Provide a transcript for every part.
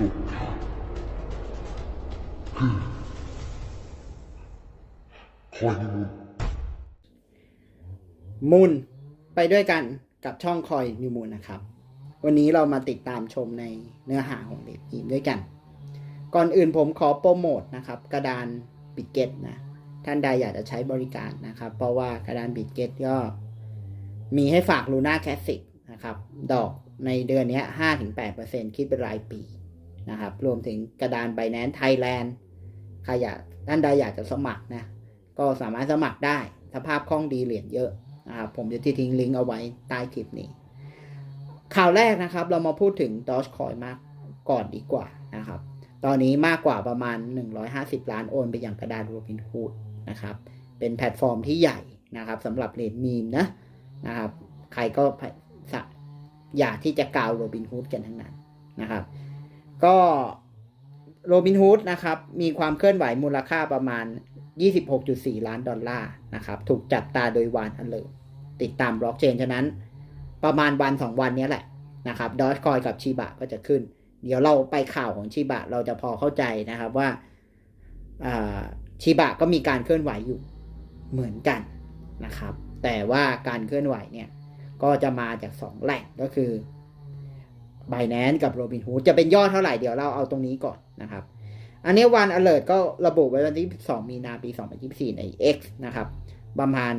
สุดคือคอยมุนมูลไปด้วยกันกับช่องคอยนิวมูลนะครับ วันนี้เรามาติดตามชมในเนื้อหาของเด็กทีมด้วยกัน ก่อนอื่นผมขอโปรโมทนะครับ กระดานบิดเก็ตนะ ท่านใดอยากจะใช้บริการนะครับ เพราะว่ากระดานบิดเก็ตก็มีให้ฝากลูน่าแคสสิกนะครับ ดอกในเดือนนี้5-8%คิดเป็นรายปี นะครับ รวมถึงกระดานไบแนนไทยแลนด์ใครอยากท่านใดอยากจะสมัครนะ ก็สามารถสมัครได้ สภาพคล่องดีเหรียญเยอะนะครับผมจะทิ้งลิงก์เอาไว้ใต้คลิปนี้ ข่าวแรกนะครับ เรามาพูดถึง Dogecoin มากก่อนดีกว่านะครับ ตอนนี้มากกว่าประมาณ 150 ล้านโอนไปอย่างกระดานโรบิน h ูดนะครับ เป็นแพลตฟอร์มที่ใหญ่นะครับสำหรับเหรียญมีมนะนะครับ ใครก็อยากที่จะกาวโรบิน h ูดกันทั้งนั้นนะครับ ก็โรบิน h ูดนะครับ มีความเคลื่อนไหวมูลค่าประมาณ 26.4 ล้านดอลลาร์นะครับ ถูกจับตาโดยวานอันเลอติดตามบล็อกเชนฉะนั้น ประมาณวันสองวันนี้แหละนะครับดอ g คอยกับชิบะก็จะขึ้น เดี๋ยวเราไปข่าวของชิบะเราจะพอเข้าใจนะครับว่าชิบะก็มีการเคลื่อนไหวอยู่เหมือนกันนะครับ แต่ว่าการเคลื่อนไหวเนี่ยก็จะมาจากสองแหล่งก็คือ b i n a n c e กับ Robinhood จะเป็นยอดเท่าไหร่เดี๋ยวเราเอาตรงนี้ก่อนนะครับ อันนี้วัน alert ก็ระบุไว้วันที่ 2 มีนาปี 2024 ใน X นะครับ ประมาณ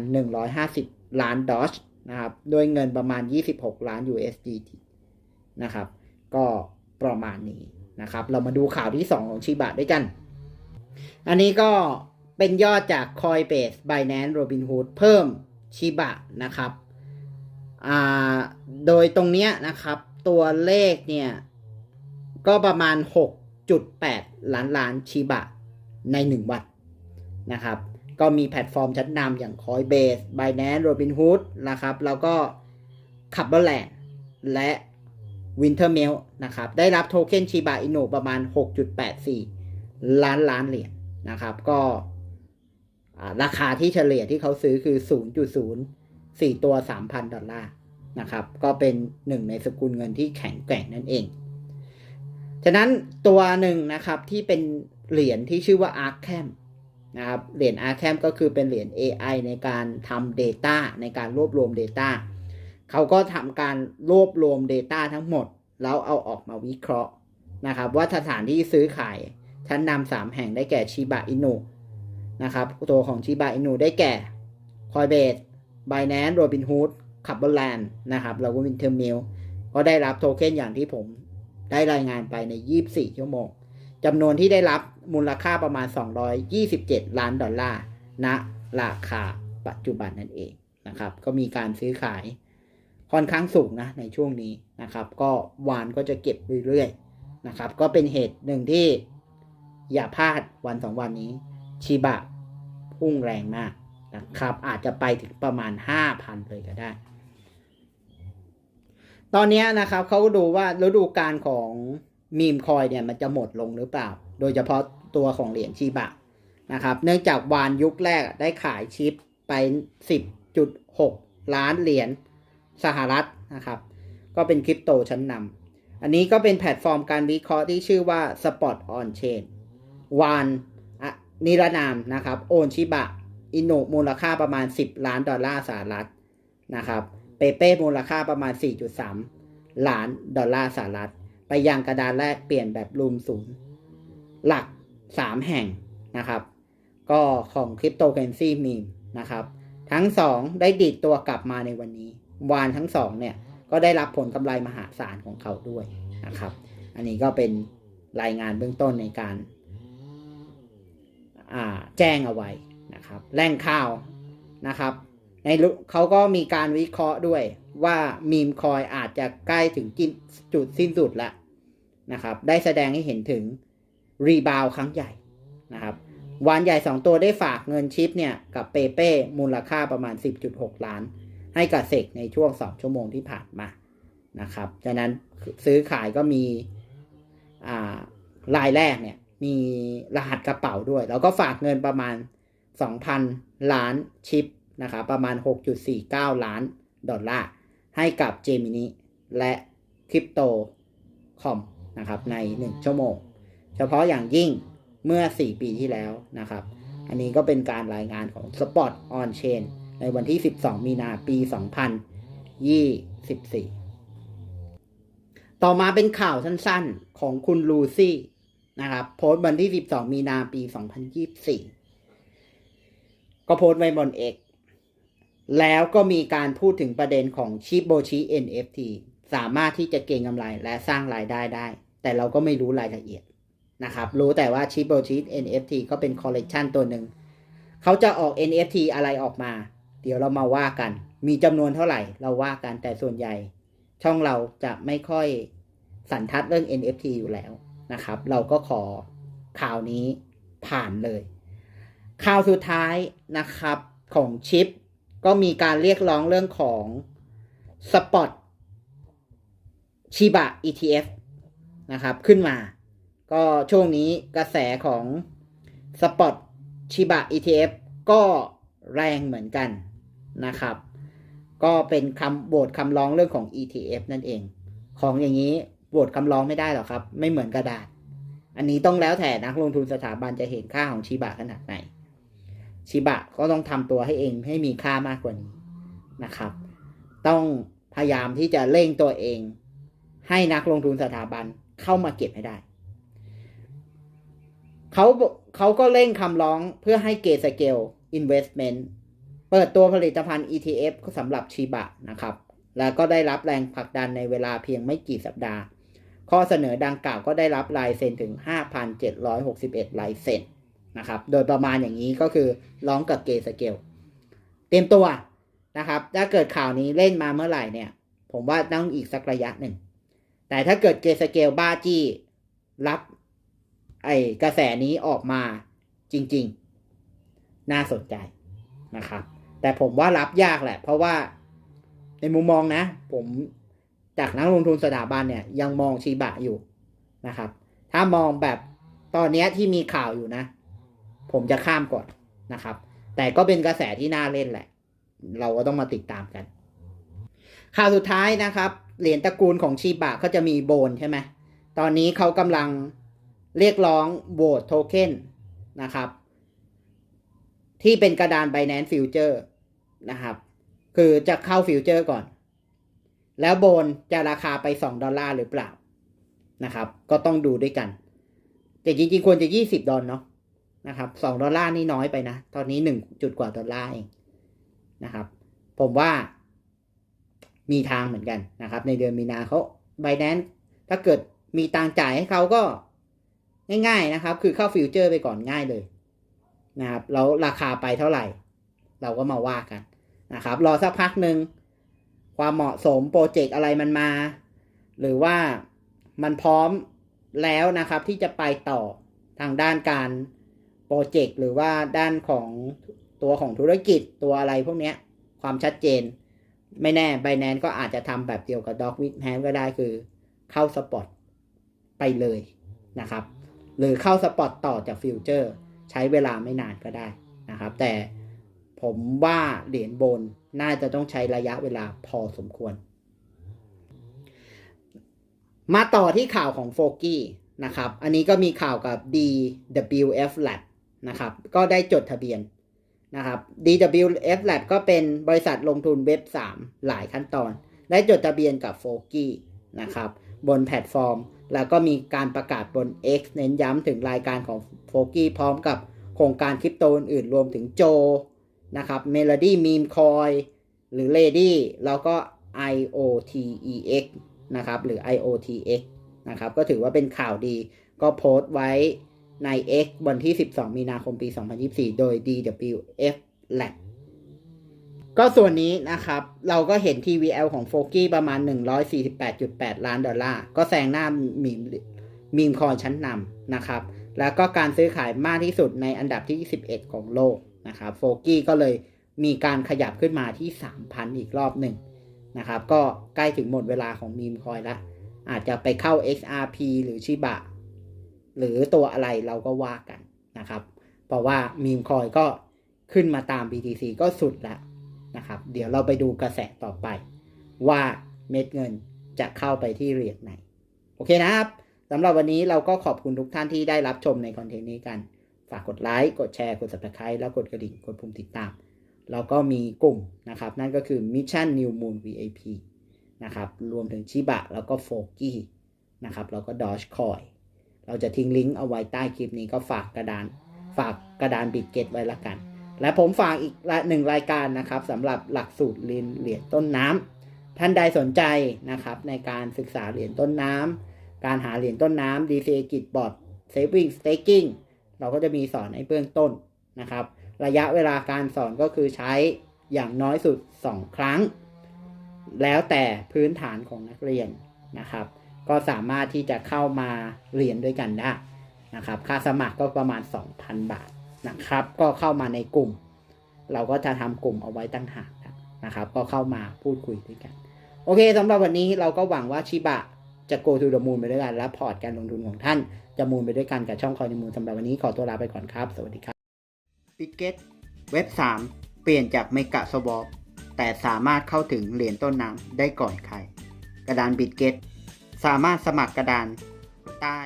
150 ล้านดอชนะครับด้วยเงินประมาณ 26 ล้าน USDT นะครับ ก็ประมาณนี้นะครับ เรามาดูข่าวที่ 2 ของชิบะด้วยกัน อันนี้ก็เป็นยอดจาก Coinbase Binance Robinhood เพิ่มชิบะนะครับ อ่า โดยตรงเนี้ยนะครับ ตัวเลขเนี่ย ก็ประมาณ 6.8 ล้านล้านชิบะใน 1 วันนะครับ ก็มีแพลตฟอร์มชั้นนำอย่าง Coinbase, Binance, Robinhood นะครับ แล้วก็ c u b b e r l a n d และ Wintermelt นะครับ ได้รับโทเค็นชิบะอินุประมาณ 6.84 ล้านล้านเหรียญนะครับ ก็ราคาที่เฉลี่ยที่เขาซื้อคือ 0.04 ตัว 3,000 ดอลลาร์ นะครับ ก็เป็นหนึ่งในสกุลเงินที่แข็งแกร่งนั่นเอง ฉะนั้นตัวหนึ่งนะครับที่เป็นเหรียญที่ชื่อว่า Arkham นะครับ เหรียญ Arkham ก็คือเป็นเหรียญ AI ในการทำ Data ในการรวบรวม Data เขาก็ทำการรวบรวม Data ทั้งหมด แล้วเอาออกมาวิเคราะห์นะครับ ว่าสถานที่ซื้อขายชั้นนำสามแห่งได้แก่ชิบะอินุนะครับ ตัวของชิบะอินุได้แก่ Coinbase Binance Robinhood ขับบอลแลนด์นะครับแล้วก็ Wintermill ก็ได้รับโทเค็นอย่างที่ผมได้รายงานไปใน 24 ชั่วโมงจำนวนที่ได้รับมูลค่าประมาณ 227 ล้านดอลลาร์ณราคาปัจจุบันนั่นเองนะครับ ก็มีการซื้อขายค่อนข้างสูงนะในช่วงนี้นะครับ ก็วานก็จะเก็บเรื่อยๆนะครับ ก็เป็นเหตุหนึ่งที่อย่าพลาดวันสองวันนี้ ชิบะพุ่งแรงมากนะครับ อาจจะไปถึงประมาณ 5,000 เลยก็ได้ ตอนนี้นะครับเขาก็ดูว่าฤดูกาลของมีมคอยเนี่ยมันจะหมดลงหรือเปล่า โดยเฉพาะตัวของเหรียญชีบะนะครับ เนื่องจากวานยุคแรกได้ขายชิปไป 10.6 ล้านเหรียญสหรัฐนะครับ ก็เป็นคริปโตชั้นนำอันนี้ก็เป็นแพลตฟอร์มการวิเคราะห์ที่ชื่อว่า Spot on Chain วานนิรนามนะครับ โอนชิบะ อินโนมูลค่าประมาณ 10 ล้านดอลลาร์สหรัฐนะครับ เปเป้มูลค่าประมาณ 4.3 ล้านดอลลาร์สหรัฐ ไปยังกระดานแรกเปลี่ยนแบบรูมศูนย์หลัก 3 แห่งนะครับ ก็ของคริปโตเคอเรนซีมีมนะครับ ทั้ง 2 ได้ดีดตัวกลับมาในวันนี้ วานทั้ง 2 เนี่ย ก็ได้รับผลกำไรมหาศาลของเขาด้วยนะครับ อันนี้ก็เป็นรายงานเบื้องต้นในการแจ้งเอาไว้นะครับแหล่งข่าวนะครับ ในเขาก็มีการวิเคราะห์ด้วยว่ามีมคอยอาจจะใกล้ถึงจุดสิ้นสุดแล้วนะครับ ได้แสดงให้เห็นถึงรีบาวครั้งใหญ่นะครับวานใหญ่ 2 ตัวได้ฝากเงินชิปเนี่ยกับเปเป้มูลค่าประมาณ 10.6 ล้าน ให้กับเซกในช่วง 2 ชั่วโมงที่ผ่านมานะครับจากนั้นซื้อขายก็มีอ่ารายแรกเนี่ยมีรหัสกระเป๋าด้วย แล้วก็ฝากเงินประมาณ 2,000 ล้านชิป นะครับประมาณ 6.49 ล้านดอลลาร์ ให้กับเจมินิและคริปโตคอมนะครับใน 1 ชั่วโมง เฉพาะอย่างยิ่งเมื่อ 4 ปีที่แล้วนะครับ อันนี้ก็เป็นการรายงานของ Spot on Chain ในวันที่ 12 มีนาปี 2024 ต่อมาเป็นข่าวสั้นๆของคุณลูซี่นะครับโพสต์วันที่ 12 มีนาปี 2024 ก็โพสต์ไว้บน X แล้วก็มีการพูดถึงประเด็นของชิปโบชิ NFT สามารถที่จะเก็งกำไรและสร้างรายได้ได้ แต่เราก็ไม่รู้รายละเอียดนะครับ รู้แต่ว่าชิปโบชิ NFT ก็เป็นคอลเลกชันตัวหนึ่ง เขาจะออก NFT อะไรออกมา เดี๋ยวเรามาว่ากัน มีจำนวนเท่าไหร่ เราว่ากันแต่ส่วนใหญ่ ช่องเราจะไม่ค่อยสันทัดเรื่อง NFT อยู่แล้วนะครับ เราก็ขอข่าวนี้ผ่านเลย ข่าวสุดท้ายนะครับของชิป ก็มีการเรียกร้องเรื่องของสปอตชิบะ ETF นะครับ ขึ้นมา ก็ช่วงนี้กระแสของสปอตชิบะ ETF ก็แรงเหมือนกันนะครับ ก็เป็นคำโบทคำร้องเรื่องของ ETF นั่นเอง ของอย่างนี้โบทคำร้องไม่ได้หรอครับ ไม่เหมือนกระดาษ อันนี้ต้องแล้วแต่นักลงทุนสถาบันจะเห็นค่าของชิบะขนาดไหน ชิบะก็ต้องทำตัวให้เองให้มีค่ามากกว่านี้นะครับ ต้องพยายามที่จะเร่งตัวเอง ให้นักลงทุนสถาบันเข้ามาเก็บให้ได้เขาเขาก็เร่งคำร้องเพื่อให้เกสเกล Investment เปิดตัวผลิตภัณฑ์ ETF สำหรับชิบะนะครับ แล้วก็ได้รับแรงผลักดันในเวลาเพียงไม่กี่สัปดาห์ ข้อเสนอดังกล่าวก็ได้รับลายเซ็นถึง 5,761ลายเซ็น นะครับ โดยประมาณอย่างนี้ก็คือร้องกับเกสเกลเตรียมตัวนะครับ ถ้าเกิดข่าวนี้เล่นมาเมื่อไหร่เนี่ย ผมว่าต้องอีกสักระยะหนึ่ง แต่ถ้าเกิดเกสเกลบ้าจี้รับไอกระแสนี้ออกมาจริง ๆ น่าสนใจนะครับ แต่ผมว่ารับยากแหละ เพราะว่าในมุมมองนะ ผมจากนักลงทุนสถาบันเนี่ย ยังมองชีบะอยู่นะครับ ถ้ามองแบบตอนนี้ที่มีข่าวอยู่นะ ผมจะข้ามก่อนนะครับ แต่ก็เป็นกระแสที่น่าเล่นแหละ เราก็ต้องมาติดตามกัน ข่าวสุดท้ายนะครับ เหรียญตระกูลของชีบะเขาจะมีโบนใช่ไหมตอนนี้เขากำลังเรียกร้องโหวตโทเค็นนะครับ ที่เป็นกระดาน Binance Future นะครับ คือจะเข้าฟิวเจอร์ก่อน แล้วโบนจะราคาไป 2 ดอลลาร์หรือเปล่านะครับ ก็ต้องดูด้วยกัน แต่จริงๆ ควรจะ 20 ดอลเนาะ นะครับ2ดอลลาร์นี่น้อยไปนะ ตอนนี้1จุดกว่าดอลลาร์เองนะครับ ผมว่ามีทางเหมือนกันนะครับ ในเดือนมีนาเขา Binance ถ้าเกิดมีตังจ่ายให้เขาก็ง่ายๆนะครับ คือเข้าฟิวเจอร์ไปก่อนง่ายเลยนะครับแล้วราคาไปเท่าไหร่ เราก็มาว่ากันนะครับ รอสักพักหนึ่งความเหมาะสมโปรเจกต์อะไรมันมา หรือว่ามันพร้อมแล้วนะครับที่จะไปต่อทางด้านการ โปรเจกต์หรือว่าด้านของตัวของธุรกิจตัวอะไรพวกนี้ความชัดเจน ไม่แน่ b บ n a n c e ก็อาจจะทำแบบเดียวกับ Dog with Hand ก็ได้คือเข้าสปอตไปเลยนะครับ หรือเข้าสปอตต่อจากฟิวเจอร์ใช้เวลาไม่นานก็ได้นะครับ แต่ผมว่าเหรียญโบนน่าจะต้องใช้ระยะเวลาพอสมควร มาต่อที่ข่าวของโฟกี้นะครับ อันนี้ก็มีข่าวกับ DWF Lab นะครับ ก็ได้จดทะเบียนนะครับ DWF Lab ก็เป็นบริษัทลงทุนเว็บ 3 หลายขั้นตอน ได้จดทะเบียนกับโฟกี้นะครับ บนแพลตฟอร์ม แล้วก็มีการประกาศบน X เน้นย้ำถึงรายการของโฟกี้พร้อมกับโครงการคริปโตอื่นๆรวมถึงโจนะครับ Melody Meme Coin หรือ Lady แล้วก็ IOTEX นะครับ หรือ IOTX นะครับ ก็ถือว่าเป็นข่าวดี ก็โพสต์ไว้ ใน X วันที่ 12 มีนาคมปี 2024 โดย DWF Lab ก็ส่วนนี้นะครับ เราก็เห็น TVL ของโฟกี้ประมาณ 148.8 ล้านดอลลาร์ ก็แซงหน้ามีมมีมคอยชั้นนำนะครับ แล้วก็การซื้อขายมากที่สุดในอันดับที่ 11 ของโลกนะครับโฟกี้ก็เลยมีการขยับขึ้นมาที่ 3,000 อีกรอบหนึ่งนะครับ ก็ใกล้ถึงหมดเวลาของมีมคอยแล้ว อาจจะไปเข้า XRP หรือชิบะ หรือตัวอะไรเราก็ว่ากันนะครับ เพราะว่ามีมคอยก็ขึ้นมาตาม BTC ก็สุดล้วนะครับ เดี๋ยวเราไปดูกระแสต่อไป ว่าเม็ดเงินจะเข้าไปที่เหรียญไหน โอเคนะครับสำหรับวันนี้เราก็ขอบคุณทุกท่านที่ได้รับชมในคอนเทนต์นี้กัน ฝากกดไลค์ กดแชร์ กด subscribe แล้วกดกระดิ่ง กดปุ่มติดตามเราก็มีกลุ่มนะครับ นั่นก็คือ Mission New Moon VIP นะครับ รวมถึงชิบะแล้วก็โฟกี้นะครับ แล้วก็ Doge Coin เราจะทิ้งลิงก์เอาไว้ใต้คลิปนี้ก็ฝากกระดาน ฝากกระดานบิดเกตไว้ละกัน และผมฝากอีกหนึ่งรายการนะครับสำหรับหลักสูตรเรียนเหรียญต้นน้ำท่านใดสนใจนะครับ ในการศึกษาเหรียญต้นน้ำการหาเหรียญต้นน้ำ DCA กิจบอร์ด Saving Staking เราก็จะมีสอนในเบื้องต้นนะครับ ระยะเวลาการสอนก็คือใช้อย่างน้อยสุด 2 ครั้ง แล้วแต่พื้นฐานของนักเรียนนะครับ ก็สามารถที่จะเข้ามาเรียนด้วยกันได้นะครับ ค่าสมัครก็ประมาณ 2,000 บาทนะครับ ก็เข้ามาในกลุ่ม เราก็จะทำกลุ่มเอาไว้ตั้งหากนะครับ ก็เข้ามาพูดคุยด้วยกัน โอเคสำหรับวันนี้เราก็หวังว่าชิบะจะ go to the moon ไปด้วยกัน และพอร์ตการลงทุนของท่านจะมูลไปด้วยกันกับช่องคอยในมูลสำหรับวันนี้ขอตัวลาไปก่อนครับ สวัสดีครับปิเก็ตเว็บ 3 เปลี่ยนจากเมกะสวอปแต่สามารถเข้าถึงเหรียญต้นน้ำได้ก่อนใคร กระดานบิตเก็ต สามารถสมัครกระดานใต้